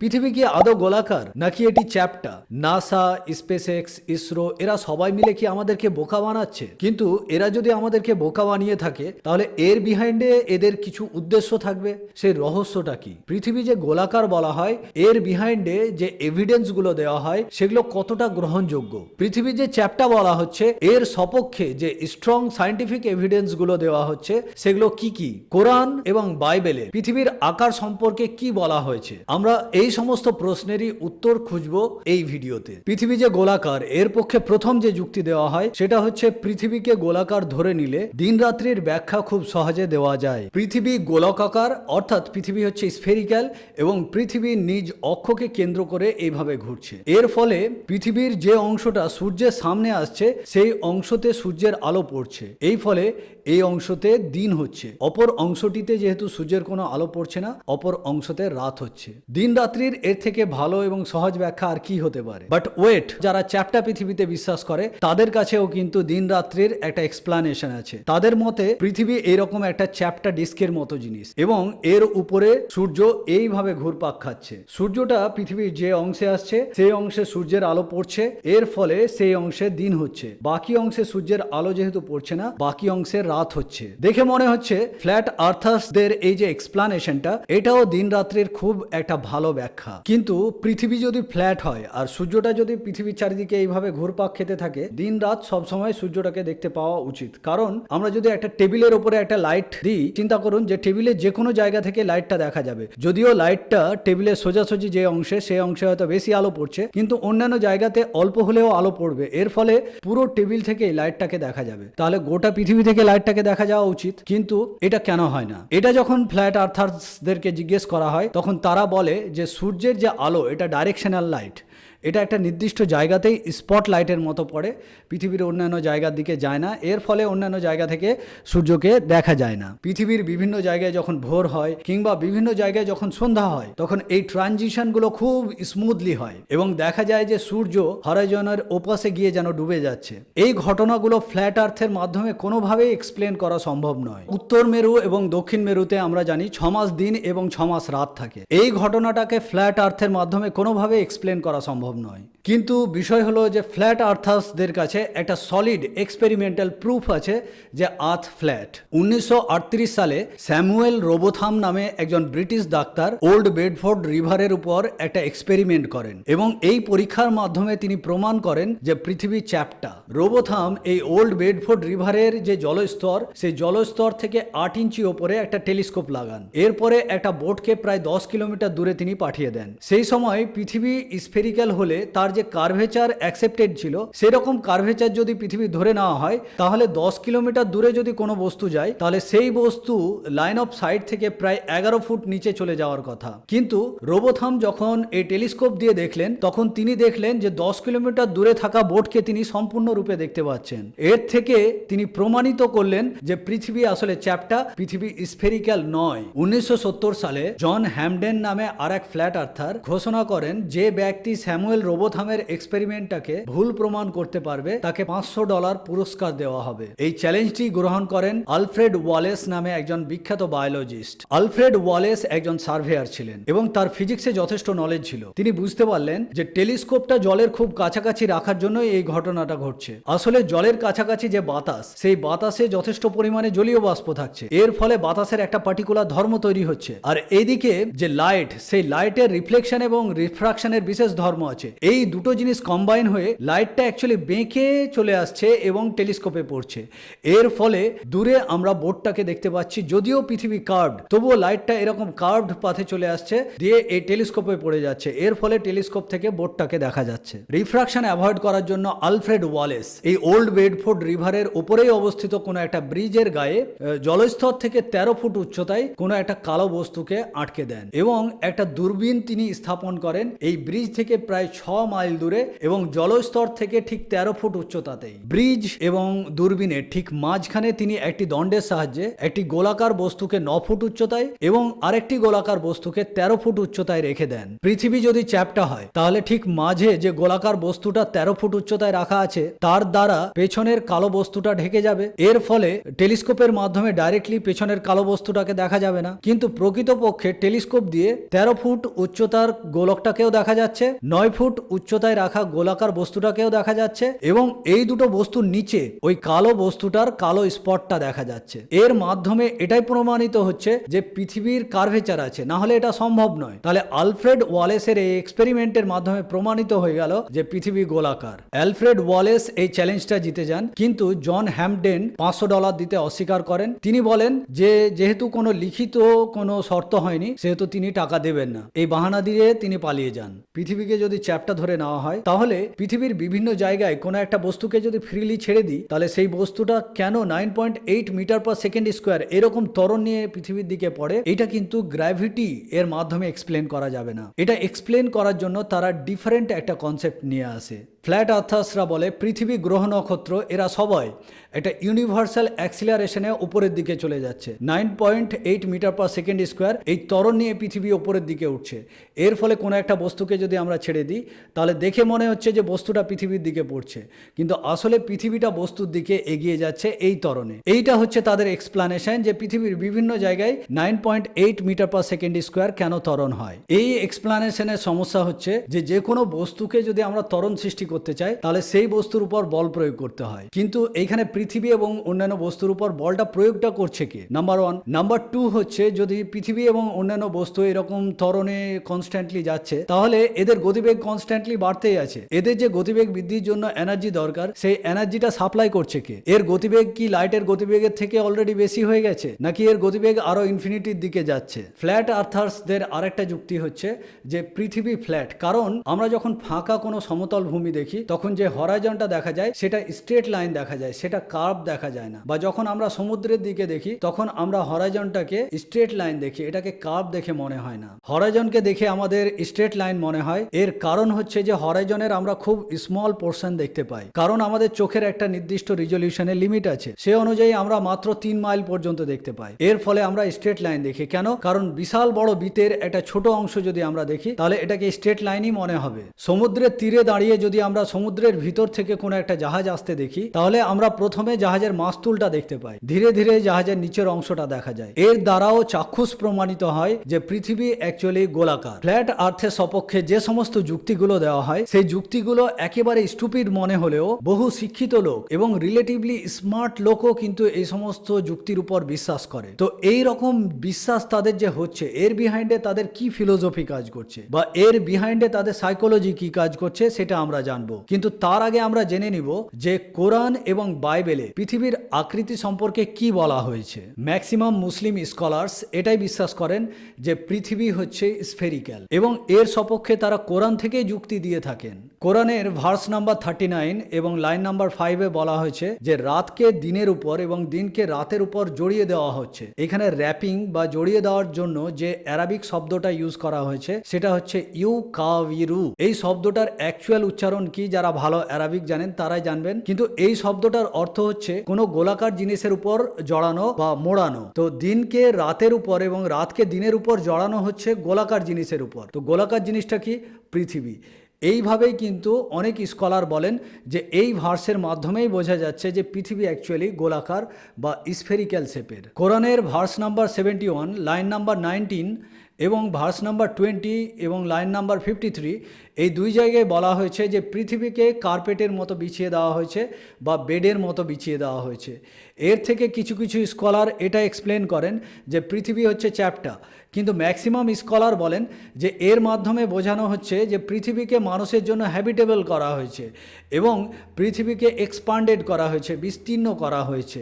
পৃথিবী কি আদৌ গোলাকার? নাকি এটি চ্যাপ্টা নাসা স্পেস এক্স ইসরো, এরা সবাই মিলে কি আমাদেরকে বোকা বানাচ্ছে? কিন্তু এরা যদি আমাদেরকে বোকা বানিয়ে থাকে, তাহলে এর বিহাইন্ডে এদের কিছু উদ্দেশ্য থাকবে? সেই রহস্যটা কি? পৃথিবী যে গোলাকার বলা হয়, এর বিহাইন্ডে যে এভিডেন্সগুলো দেওয়া হয়, সেগুলো কতটা গ্রহণযোগ্য? পৃথিবী যে চ্যাপ্টা বলা হচ্ছে, এর সপক্ষে যে স্ট্রং সাইন্টিফিক এভিডেন্সগুলো দেওয়া হচ্ছে, সেগুলো কি কি? কোরআন এবং বাইবেলে পৃথিবীর আকার সম্পর্কে কি বলা হয়েছে? আমরা এই সমস্ত প্রশ্নেরই উত্তর খুঁজব এই ভিডিওতে। পৃথিবী যে গোলাকার, এর পক্ষে প্রথম যে যুক্তি দেওয়া হয়, সেটা হচ্ছে পৃথিবীকে গোলাকার ধরে নিলে দিন রাত্রির ব্যাখ্যা খুব সহজে দেওয়া যায়। পৃথিবী গোলকাকার, অর্থাৎ পৃথিবী হচ্ছে স্ফেরিক্যাল এবং পৃথিবীর নিজ অক্ষকে কেন্দ্র করে এইভাবে ঘুরছে। এর ফলে পৃথিবীর যে অংশটা সূর্যের সামনে আসছে, সেই অংশতে সূর্যের আলো পড়ছে। এই ফলে এই অংশতে দিন হচ্ছে। অপর অংশটিতে যেহেতু সূর্যের কোনো আলো পড়ছে না, অপর অংশতে রাত হচ্ছে। দিন রাত্রির এর থেকে ভালো এবং সহজ ব্যাখ্যা আর কি হতে পারে? বাট ওয়েট যারা চ্যাপ্টা পৃথিবীতে বিশ্বাস করে, তাদের কাছেও কিন্তু দিন রাত্রির একটা এক্সপ্লানেশন আছে। তাদের মতে, পৃথিবী এরকম একটা চ্যাপ্টা ডিস্কের মতো জিনিস এবং এর উপরে সূর্য এইভাবে ঘুরপাক খাচ্ছে। সূর্যটা পৃথিবীর যে অংশে আসছে, সেই অংশে সূর্যের আলো পড়ছে, এর ফলে সেই অংশে দিন হচ্ছে। বাকি অংশে সূর্যের আলো যেহেতু পড়ছে না, বাকি অংশে রাত হচ্ছে। দেখে মনে হচ্ছে, ফ্ল্যাট আর্থার্সদের এই যে এক্সপ্লানেশনটা এটাও দিন রাত্রির খুব একটা ভালো ব্যাখ্যা কিন্তু পৃথিবী যদি ফ্ল্যাট হয় আর সূর্যটা যদি পৃথিবীর চারিদিকে এইভাবে ঘুরপাক খেতে থাকে দিন রাত সবসময় সূর্যটাকে দেখতে পাওয়া উচিত। কারণ আমরা যদি একটা টেবিলের উপরে একটা লাইট দিই, চিন্তা করুন যে টেবিলের যে কোনো জায়গা থেকে লাইটটা দেখা যাবে। যদিও লাইটটা টেবিলের সোজাসুজি যে অংশে সেই অংশে হয়তো বেশি আলো পড়ছে, কিন্তু অন্যান্য জায়গাতে অল্প হলেও আলো পড়বে। এর ফলে পুরো টেবিল থেকে লাইটটাকে দেখা যাবে। তাহলে গোটা পৃথিবী থেকে লাইটটাকে দেখা যাওয়া উচিত। কিন্তু এটা কেন হয় না? এটা যখন ফ্ল্যাট আর্থার্সদেরকে জিজ্ঞেস করা হয়, তখন তারা বলে যে সূর্যের যে আলো এটা ডাইরেকশনাল লাইট এটা একটা নির্দিষ্ট জায়গাতেই স্পট লাইটের মতো পড়ে। পৃথিবীর অন্যান্য জায়গার দিকে যায় না। এর ফলে অন্যান্য জায়গা থেকে সূর্যকে দেখা যায় না। পৃথিবীর বিভিন্ন জায়গায় যখন ভোর হয় কিংবা বিভিন্ন জায়গায় যখন সন্ধ্যা হয়, তখন এই ট্রানজিশনগুলো খুব স্মুথলি হয় এবং দেখা যায় যে সূর্য হরাইজনের ওপাশে গিয়ে যেন ডুবে যাচ্ছে। এই ঘটনাগুলো ফ্ল্যাট আর্থের মাধ্যমে কোনোভাবেই এক্সপ্লেন করা সম্ভব নয়। উত্তর মেরু এবং দক্ষিণ মেরুতে আমরা জানি ছ মাস দিন এবং ছ মাস রাত থাকে। এই ঘটনাটাকে ফ্ল্যাট আর্থের মাধ্যমে কোনোভাবে এক্সপ্লেন করা সম্ভব নয় কিন্তু বিষয় হলো যে ফ্ল্যাট আর্থার্সদের কাছে একটা সলিড এক্সপেরিমেন্টাল প্রুফ আছে যে আর্থ ফ্ল্যাট। উনিশশো আটত্রিশ সালে স্যামুয়েল রোবোথাম নামে একজন ব্রিটিশ ডাক্তার ওল্ড বেডফোর্ড রিভারের উপর একটা এক্সপেরিমেন্ট করেন এবং এই পরীক্ষার মাধ্যমে তিনি প্রমাণ করেন যে পৃথিবী চ্যাপ্টা। রোবোথাম এই ওল্ড বেডফোর্ড রিভারের যে জলস্তর, সেই জলস্তর থেকে আট ইঞ্চি ওপরে একটা টেলিস্কোপ লাগান। এরপরে একটা বোটকে প্রায় দশ কিলোমিটার দূরে তিনি পাঠিয়ে দেন। সেই সময় পৃথিবী স্ফেরিক্যাল হলে তার যে কার্ভেচার অ্যাকসেপ্টেড ছিল, সেরকম কার্ভেচার যদি পৃথিবী ধরে নেওয়া হয়, তাহলে দশ কিলোমিটার দূরে যদি কোনো বস্তু যায়, তাহলে সেই বস্তু লাইন অফ সাইড থেকে প্রায় এগারো ফুট নিচে চলে যাওয়ার কথা। কিন্তু রোবোথাম যখন এই টেলিস্কোপ দিয়ে দেখলেন, তখন তিনি দেখলেন যে দশ কিলোমিটার দূরে থাকা বোটকে তিনি সম্পূর্ণরূপে দেখতে পাচ্ছেন। এর থেকে তিনি প্রমাণিত করলেন যে পৃথিবী আসলে চ্যাপ্টা পৃথিবী স্ফেরিক্যাল নয়। উনিশশো সালে জন হ্যামডেন নামে আর এক ফ্ল্যাট আর্থার ঘোষণা করেন যে ব্যক্তি স্যামুয়েল রোবোথামের এক্সপেরিমেন্টটাকে ভুল প্রমাণ করতে পারবে, তাকে পাঁচশো ডলার পুরস্কার দেওয়া হবে। এই চ্যালেঞ্জটি গ্রহণ করেন আলফ্রেড ওয়ালেস নামে একজন বিখ্যাত বায়োলজিস্ট আলফ্রেড ওয়ালেস একজন সার্ভেয়ার ছিলেন এবং তার ফিজিক্সে যথেষ্ট নলেজ ছিল। তিনি বুঝতে পারলেন যে টেলিস্কোপটা জলের খুব কাছাকাছি রাখার জন্যই এই ঘটনাটা ঘটছে। আসলে জলের কাছাকাছি যে বাতাস, সেই বাতাসে যথেষ্ট পরিমাণে জলীয় বাষ্প থাকছে। এর ফলে বাতাসের একটা পার্টিকুলার ধর্ম তৈরি হচ্ছে। আর এদিকে যে লাইট সেই লাইটের রিফ্লেকশন এবং রিফ্রাকশনের বিশেষ ধর্ম আছে। এই দুটো জিনিস কম্বাইন হয়ে লাইটটা অ্যাকচুয়ালি বেঁকে চলে আসছে এবং টেলিস্কোপে পড়ছে। এর ফলে দূরে আমরা বোর্ডটাকে দেখতে পাচ্ছি, যদিও পৃথিবী কার্ভড তবুও লাইটটা এরকম কার্ভড পাথে চলে আসছে দিয়ে এই টেলিস্কোপে পড়ে যাচ্ছে। এর ফলে টেলিস্কোপ থেকে বোর্ডটাকে দেখা যাচ্ছে। রিফ্রাকশন অ্যাভয়েড করার জন্য আলফ্রেড ওয়ালেস এই ওল্ড বেডফোর্ড রিভারের উপরেই অবস্থিত কোনো একটা ব্রিজের গায়ে জলস্তর থেকে তেরো ফুট উচ্চতায় কোনো একটা কালো বস্তুকে আটকে দেন এবং একটা দূরবীন তিনি স্থাপন করেন। এই ব্রিজ থেকে প্রায় ছ মাইল দূরে এবং জলস্তর থেকে ঠিক তেরো ফুট উচ্চতাতেই। ব্রিজ এবং দূরবীনের ঠিক মাঝখানে তিনি একটি দণ্ডের সাহায্যে একটি গোলাকার বস্তুকে ন ফুট উচ্চতায় এবং আরেকটি গোলাকার বস্তুকে তেরো ফুট উচ্চতায় রেখে দেন। পৃথিবী যদি চ্যাপটা হয়, তাহলে ঠিক মাঝে যে গোলাকার বস্তুটা তেরো ফুট উচ্চতায় রাখা আছে, তার দ্বারা পেছনের কালো বস্তুটা ঢেকে যাবে। এর ফলে টেলিস্কোপের মাধ্যমে ডাইরেক্টলি পেছনের কালো বস্তুটাকে দেখা যাবে না। কিন্তু প্রকৃতপক্ষে টেলিস্কোপ দিয়ে তেরো ফুট উচ্চতার গোলকটাকেও দেখা যাচ্ছে, নয় ফুট উচ্চতায় রাখা গোলাকার বস্তুটাকেও দেখা যাচ্ছে এবং এই দুটো বস্তুর নিচে ওই কালো বস্তুটার কালো স্পটটা দেখা যাচ্ছে। এর মাধ্যমে এটাই প্রমাণিত হচ্ছে যে পৃথিবীর কার্ভেচার আছে। না হলে এটা সম্ভব নয়। তাহলে আলফ্রেড ওয়ালেসের এই এক্সপেরিমেন্টের মাধ্যমে প্রমাণিত হয়ে গেল যে পৃথিবী গোলাকার। অ্যালফ্রেড ওয়ালেস এই চ্যালেঞ্জটা জিতে যান, কিন্তু জন হ্যামডেন পাঁচশো ডলার দিতে অস্বীকার করেন। তিনি বলেন যে, যেহেতু কোনো লিখিত কোনো শর্ত হয়নি, সেহেতু তিনি টাকা দেবেন না। এই বাহানা দিয়ে তিনি পালিয়ে যান। পৃথিবীকে যদি চ্যাপটা ধরে নেওয়া হয়, তাহলে পৃথিবীর বিভিন্ন জায়গায় কোনো একটা বস্তুকে যদি ফ্রিলি ছেড়ে দিই, তাহলে সেই বস্তুটা কেন nine point eight metre per second square এরকম তরণ নিয়ে পৃথিবীর দিকে পড়ে? এটা কিন্তু গ্র্যাভিটি এর মাধ্যমে এক্সপ্লেন করা যাবে না। এটা এক্সপ্লেন করার জন্য তারা ডিফারেন্ট একটা কনসেপ্ট নিয়ে আসে। ফ্ল্যাট আর্থার্সরা বলে, পৃথিবী গ্রহ নক্ষত্র, এরা সবাই একটা ইউনিভার্সাল অ্যাক্সিলারেশনে উপরের দিকে চলে যাচ্ছে। Nine point eight metre per second square এই তরণ নিয়ে পৃথিবী উপরের দিকে উঠছে। এর ফলে কোনো একটা বস্তুকে যদি আমরা ছেড়ে দিই, তাহলে দেখে মনে হচ্ছে যে বস্তুটা পৃথিবীর দিকে পড়ছে। কিন্তু আসলে পৃথিবীটা বস্তুর দিকে এগিয়ে যাচ্ছে এই তরণে এইটা হচ্ছে তাদের এক্সপ্লানেশন যে পৃথিবীর বিভিন্ন জায়গায় nine point eight metre per second square কেন তরণ হয়। এই এক্সপ্লানেশনের সমস্যা হচ্ছে যে যে কোনো বস্তুকে যদি আমরা তরণ সৃষ্টি করতে চাই তাহলে সেই বস্তুর উপর বল প্রয়োগ করতে হয়। কিন্তু এইখানে পৃথিবী এবং অন্যান্য বস্তুর উপর বলটা প্রয়োগটা করছে কে? নাম্বার ওয়ান নাম্বার টু হচ্ছে, যদি পৃথিবী এবং অন্যান্য বস্তু এরকম ত্বরণে কনস্ট্যান্টলি যাচ্ছে, তাহলে এদের গতিবেগ কনস্ট্যান্টলি বাড়তেই আছে। এদের যে গতিবেগ বৃদ্ধির জন্য এনার্জি দরকার, সেই এনার্জিটা সাপ্লাই করছে কে? এর গতিবেগ কি লাইটের গতিবেগের থেকে অলরেডি বেশি হয়ে গেছে, নাকি এর গতিবেগ আরও ইনফিনিটির দিকে যাচ্ছে? ফ্ল্যাট আর্থার্সদের আরেকটা যুক্তি হচ্ছে যে, পৃথিবী ফ্ল্যাট কারণ আমরা যখন ফাঁকা কোনো সমতল ভূমি দেখি তখন যে হরাইজনটা দেখা যায়, সেটা স্ট্রেট লাইন দেখা যায়, সেটা কার্ভ দেখা যায় না। বা যখন আমরা সমুদ্রের দিকে দেখি, তখন আমরা হরাইজনটাকে স্ট্রেট লাইন দেখি, এটাকে কার্ভ দেখে মনে হয় না। হরাইজনকে দেখে আমাদের স্ট্রেট লাইন মনে হয়, এর কারণ হচ্ছে যে হরাইজনের আমরা খুব স্মল পোর্শন দেখতে পাই। কারণ আমাদের চোখের একটা নির্দিষ্ট রিজলিউশনের লিমিট আছে, সে অনুযায়ী আমরা মাত্র তিন মাইল পর্যন্ত দেখতে পাই। এর ফলে আমরা স্ট্রেট লাইন দেখি। কেন? কারণ বিশাল বড় বিতের একটা ছোট অংশ যদি আমরা দেখি, তাহলে এটাকে স্ট্রেট লাইনই মনে হবে। সমুদ্রের তীরে দাঁড়িয়ে যদি আমরা সমুদ্রের ভিতর থেকে কোনো একটা জাহাজ আসতে দেখি, তাহলে আমরা প্রথমে জাহাজের মাস্তুলটা দেখতে পাই। ধীরে ধীরে জাহাজের নিচের অংশটা দেখা যায়। এর দ্বারাও চাক্ষুষ প্রমাণিত হয় যে পৃথিবী অ্যাকচুয়ালি গোলাকার। ফ্ল্যাট আর্থের সপক্ষে যে সমস্ত যুক্তিগুলো দেওয়া হয়, সেই যুক্তিগুলো একেবারে স্টুপিড মনে হলেও বহু শিক্ষিত লোক এবং রিলেটিভলি স্মার্ট লোকও কিন্তু এই সমস্ত যুক্তির উপর বিশ্বাস করে। তো এই রকম বিশ্বাস তাদের যে হচ্ছে, এর বিহাইন্ডে তাদের কি ফিলোসফি কাজ করছে? বা এর বিহাইন্ডে তাদের সাইকোলজি কি কাজ করছে, সেটা আমরা জানব। কিন্তু তার আগে আমরা জেনে নিব যে কোরআন এবং বাইবেলে পৃথিবীর আকৃতি সম্পর্কে কি বলা হয়েছে। ম্যাক্সিমাম মুসলিম স্কলার্স এটাই বিশ্বাস করেন যে পৃথিবী হচ্ছে স্ফেরিক্যাল এবং এর সপক্ষে তারা কোরআন থেকেই যুক্তি দিয়ে থাকেন। কোরআনের ভার্স নাম্বার থার্টি নাইন এবং লাইন নাম্বার ফাইভে বলা হয়েছে যে রাতকে দিনের উপর এবং দিনকে রাতের উপর জড়িয়ে দেওয়া হচ্ছে। এখানে র্যাপিং বা জড়িয়ে দেওয়ার জন্য যে অ্যারাবিক শব্দটা ইউজ করা হয়েছে, সেটা হচ্ছে ইউ কাভিরু এই শব্দটার অ্যাকচুয়াল উচ্চারণ কি যারা ভালো অ্যারাবিক জানেন তারাই জানবেন। কিন্তু এই শব্দটার অর্থ হচ্ছে কোনো গোলাকার জিনিসের উপর জড়ানো বা মোড়ানো। তো দিনকে রাতের উপর এবং রাতকে দিনের উপর জড়ানো হচ্ছে গোলাকার জিনিসের উপর। তো গোলাকার জিনিসটা কি? পৃথিবী। এইভাবেই কিন্তু অনেক স্কলার বলেন যে এই ভার্সের মাধ্যমেই বোঝা যাচ্ছে যে পৃথিবী অ্যাকচুয়ালি গোলাকার বা স্ফেরিক্যাল শেপের কোরআনের verse number seventy one line number nineteen এবং ভার্স নাম্বার টোয়েন্টি এবং লাইন নাম্বার ফিফটি থ্রি এই দুই জায়গায় বলা হয়েছে যে পৃথিবীকে কার্পেটের মতো বিছিয়ে দেওয়া হয়েছে বা বেডের মতো বিছিয়ে দেওয়া হয়েছে। এর থেকে কিছু কিছু স্কলার এটা এক্সপ্লেন করেন যে পৃথিবী হচ্ছে চ্যাপটা কিন্তু ম্যাক্সিমাম স্কলার বলেন যে এর মাধ্যমে বোঝানো হচ্ছে যে পৃথিবীকে মানুষের জন্য হ্যাবিটেবল করা হয়েছে এবং পৃথিবীকে এক্সপান্ডেড করা হয়েছে, বিস্তীর্ণ করা হয়েছে।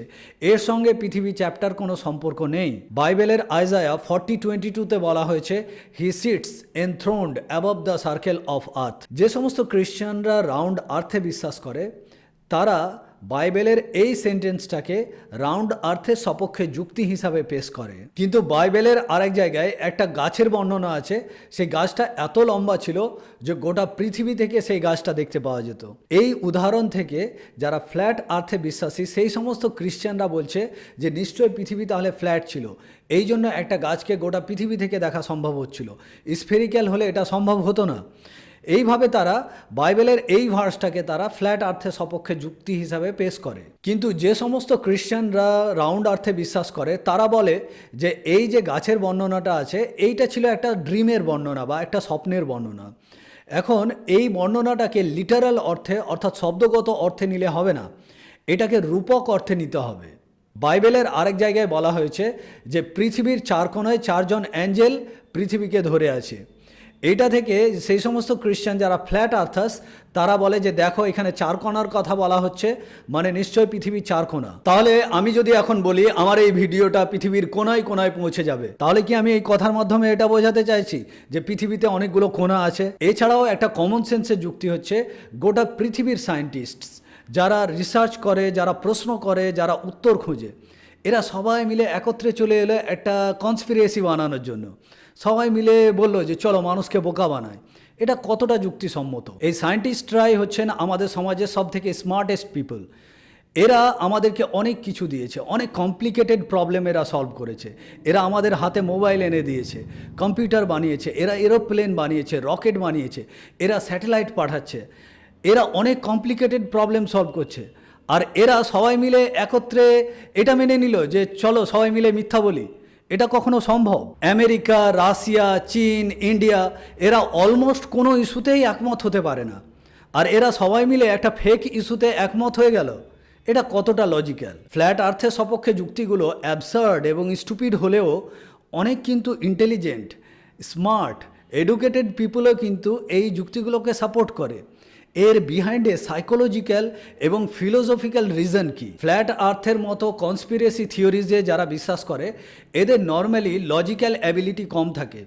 এর সঙ্গে পৃথিবী চ্যাপ্টার কোনো সম্পর্ক নেই। বাইবেলের আইজায়া ফর্টি টোয়েন্টি টুতে বলা হয়েছে he sits enthroned above the circle of earth যে সমস্ত খ্রিশ্চানরা রাউন্ড আর্থে বিশ্বাস করে, তারা বাইবেলের এই সেন্টেন্সটাকে রাউন্ড আর্থের সপক্ষে যুক্তি হিসাবে পেশ করে। কিন্তু বাইবেলের আরেক জায়গায় একটা গাছের বর্ণনা আছে, সেই গাছটা এত লম্বা ছিল যে গোটা পৃথিবী থেকে সেই গাছটা দেখতে পাওয়া যেত। এই উদাহরণ থেকে যারা ফ্ল্যাট আর্থে বিশ্বাসী, সেই সমস্ত খ্রিশ্চানরা বলছে যে নিশ্চয়ই পৃথিবী তাহলে ফ্ল্যাট ছিল। এই জন্য একটা গাছকে গোটা পৃথিবী থেকে দেখা সম্ভব হচ্ছিল। স্ফেরিক্যাল হলে এটা সম্ভব হতো না। এইভাবে তারা বাইবেলের এই ভার্সটাকে তারা ফ্ল্যাট আর্থের সপক্ষে যুক্তি হিসাবে পেশ করে। কিন্তু যে সমস্ত খ্রিশ্চানরা রাউন্ড আর্থে বিশ্বাস করে, তারা বলে যে এই যে গাছের বর্ণনাটা আছে, এইটা ছিল একটা ড্রিমের বর্ণনা বা একটা স্বপ্নের বর্ণনা। এখন এই বর্ণনাটাকে লিটারাল অর্থে অর্থাৎ শব্দগত অর্থে নিলে হবে না। এটাকে রূপক অর্থে নিতে হবে। বাইবেলের আরেক জায়গায় বলা হয়েছে যে পৃথিবীর চার কোনায় চারজন অ্যাঞ্জেল পৃথিবীকে ধরে আছে। এইটা থেকে সেই সমস্ত খ্রিস্টান যারা ফ্ল্যাট আর্থাস তারা বলে যে দেখো এখানে চার কোণার কথা বলা হচ্ছে মানে নিশ্চয়ই পৃথিবী চার কোণা। তাহলে আমি যদি এখন বলি, আমার এই ভিডিওটা পৃথিবীর কোনায় কোনায় পৌঁছে যাবে। তাহলে কি আমি এই কথার মাধ্যমে এটা বোঝাতে চাইছি যে পৃথিবীতে অনেকগুলো কোণা আছে? এছাড়াও একটা কমন সেন্সের যুক্তি হচ্ছে, গোটা পৃথিবীর সায়েন্টিস্ট যারা রিসার্চ করে, যারা প্রশ্ন করে, যারা উত্তর খোঁজে, এরা সবাই মিলে একত্রে চলে এলো একটা কনস্পিরেসি বানানোর জন্য। সবাই মিলে বলল যে, চলো মানুষকে বোকা বানায় এটা কতটা যুক্তিসম্মত? এই সায়েন্টিস্টরাই হচ্ছেন আমাদের সমাজের সব থেকে স্মার্টেস্ট পিপল এরা আমাদেরকে অনেক কিছু দিয়েছে, অনেক কমপ্লিকেটেড প্রবলেম এরা সলভ করেছে। এরা আমাদের হাতে মোবাইল এনে দিয়েছে কম্পিউটার বানিয়েছে, এরা এরোপ্লেন বানিয়েছে রকেট বানিয়েছে, এরা স্যাটেলাইট পাঠাচ্ছে। এরা অনেক কমপ্লিকেটেড প্রবলেম সলভ করছে। আর এরা সবাই মিলে একত্রে এটা মেনে নিল যে, চলো সবাই মিলে মিথ্যা বলি। এটা কখনো সম্ভব? আমেরিকা, রাশিয়া, চীন, ইন্ডিয়া, এরা অলমোস্ট কোনো ইস্যুতেই একমত হতে পারে না। আর এরা সবাই মিলে একটা ফেক ইস্যুতে একমত হয়ে গেল। এটা কতটা লজিক্যাল ফ্ল্যাট আর্থের সপক্ষে যুক্তিগুলো অ্যাবসার্ড এবং স্টুপিড হলেও অনেক কিন্তু ইন্টেলিজেন্ট স্মার্ট এডুকেটেড পিপুলও কিন্তু এই যুক্তিগুলোকে সাপোর্ট করে। এর বিহাইন্ডে সাইকোলজিক্যাল এবং ফিলোসফিক্যাল রিজন কি? ফ্ল্যাট আর্থের মতো কনস্পিরেসি থিওরিজে যারা বিশ্বাস করে, এদের নর্মালি লজিক্যাল অ্যাবিলিটি কম থাকে।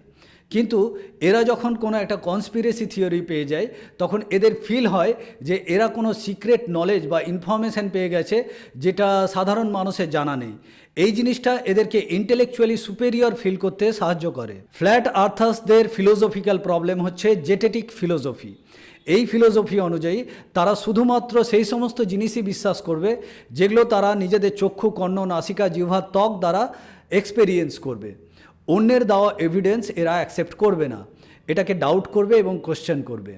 কিন্তু এরা যখন কোনো একটা কনস্পিরেসি থিওরি পেয়ে যায়, তখন এদের ফিল হয় যে এরা কোনো সিক্রেট নলেজ বা ইনফরমেশান পেয়ে গেছে যেটা সাধারণ মানুষের জানা নেই। এই জিনিসটা এদেরকে ইন্টেলেকচুয়ালি সুপেরিয়র ফিল করতে সাহায্য করে। ফ্ল্যাট আর্থাসদের ফিলোসফিক্যাল প্রবলেম হচ্ছে জেটেটিক ফিলোসফি এই ফিলোসফি অনুযায়ী তারা শুধুমাত্র সেই সমস্ত জিনিসই বিশ্বাস করবে, যেগুলো তারা নিজেদের চক্ষু, কর্ণ, নাসিকা জিহ্বার ত্বক দ্বারা এক্সপেরিয়েন্স করবে। অন্যের দেওয়া এভিডেন্স এরা অ্যাকসেপ্ট করবে না। এটাকে ডাউট করবে এবং কোশ্চেন করবে।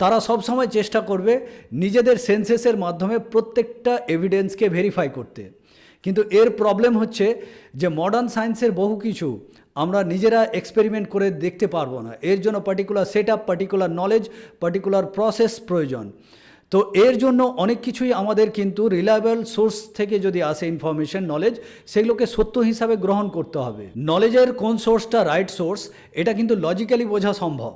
তারা সবসময় চেষ্টা করবে নিজেদের সেন্সেসের মাধ্যমে প্রত্যেকটা এভিডেন্সকে ভেরিফাই করতে। কিন্তু এর প্রবলেম হচ্ছে যে মডার্ন সায়েন্সের বহু কিছু আমরা নিজেরা এক্সপেরিমেন্ট করে দেখতে পারব না। এর জন্য particular set up particular knowledge particular process প্রয়োজন। তো এর জন্য অনেক কিছুই আমাদের কিন্তু রিলায়েবল সোর্স থেকে যদি আসে ইনফরমেশন নলেজ সেগুলোকে সত্য হিসাবে গ্রহণ করতে হবে। নলেজের কোন সোর্সটা রাইট সোর্স এটা কিন্তু লজিক্যালি বোঝা সম্ভব।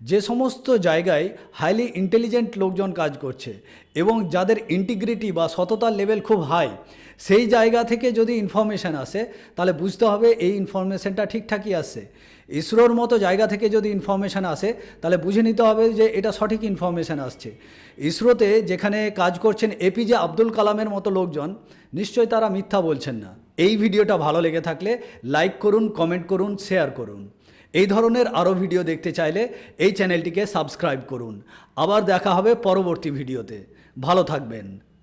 যে সমস্ত জায়গায় হাইলি ইন্টেলিজেন্ট লোকজন কাজ করছে এবং যাদের ইন্টিগ্রিটি বা সততার লেভেল খুব হাই সেই জায়গা থেকে যদি ইনফরমেশান আসে, তাহলে বুঝতে হবে এই ইনফরমেশানটা ঠিকঠাকই আসছে। ইসরোর মতো জায়গা থেকে যদি ইনফরমেশান আসে, তাহলে বুঝে নিতে হবে যে এটা সঠিক ইনফরমেশান আসছে। ইসরোতে যেখানে কাজ করছেন এপিজে আব্দুল কালামের মতো লোকজন, নিশ্চয়ই তারা মিথ্যা বলছেন না। এই ভিডিওটা ভালো লেগে থাকলে লাইক করুন কমেন্ট করুন শেয়ার করুন। এই ধরনের আরও ভিডিও দেখতে চাইলে এই চ্যানেলটিকে সাবস্ক্রাইব করুন। আবার দেখা হবে পরবর্তী ভিডিওতে। ভালো থাকবেন।